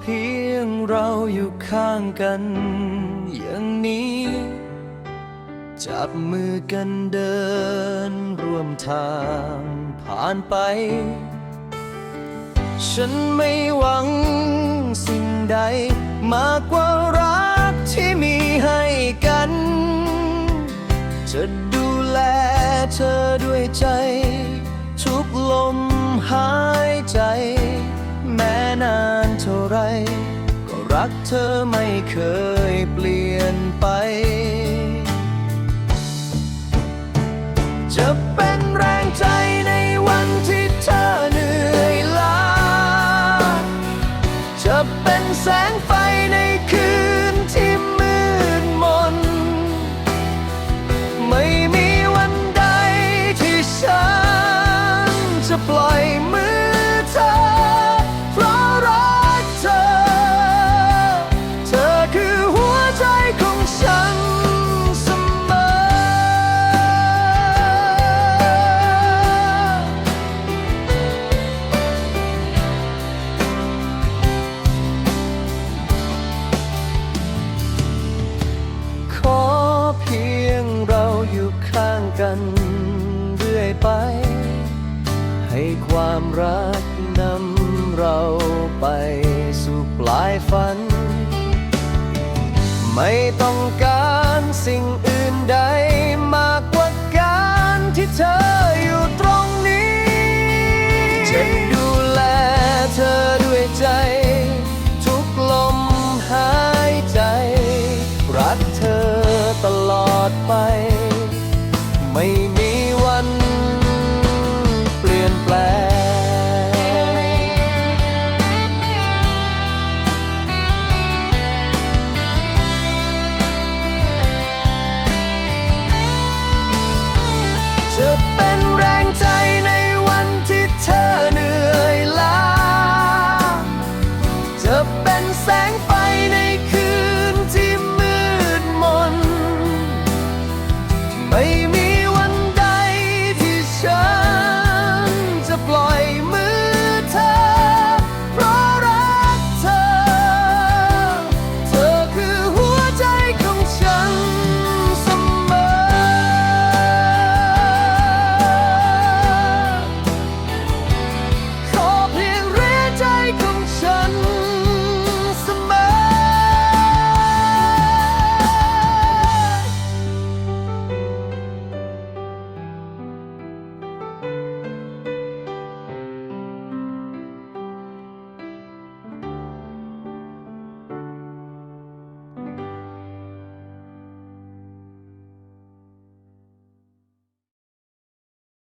เพียงเราอยู่ข้างกัน อย่างนี้ จับมือกันเดินร่วมทางผ่านไป ฉันไม่หวังสิ่งใด มากกว่ารักที่มีให้กัน จะดูแลเธอด้วยใจ ทุกลมหายใจ ท่าไร ก็รักเธอไม่เคยเปลี่ยนไป จะเป็น ความรักนำเราไปสู่ปลายฝัน ไม่ต้องการสิ่งอื่นใดมากกว่าการที่เธออยู่ตรงนี้จะดูแลเธอด้วยใจ ทุกลมหายใจ รักเธอตลอดไป ไม่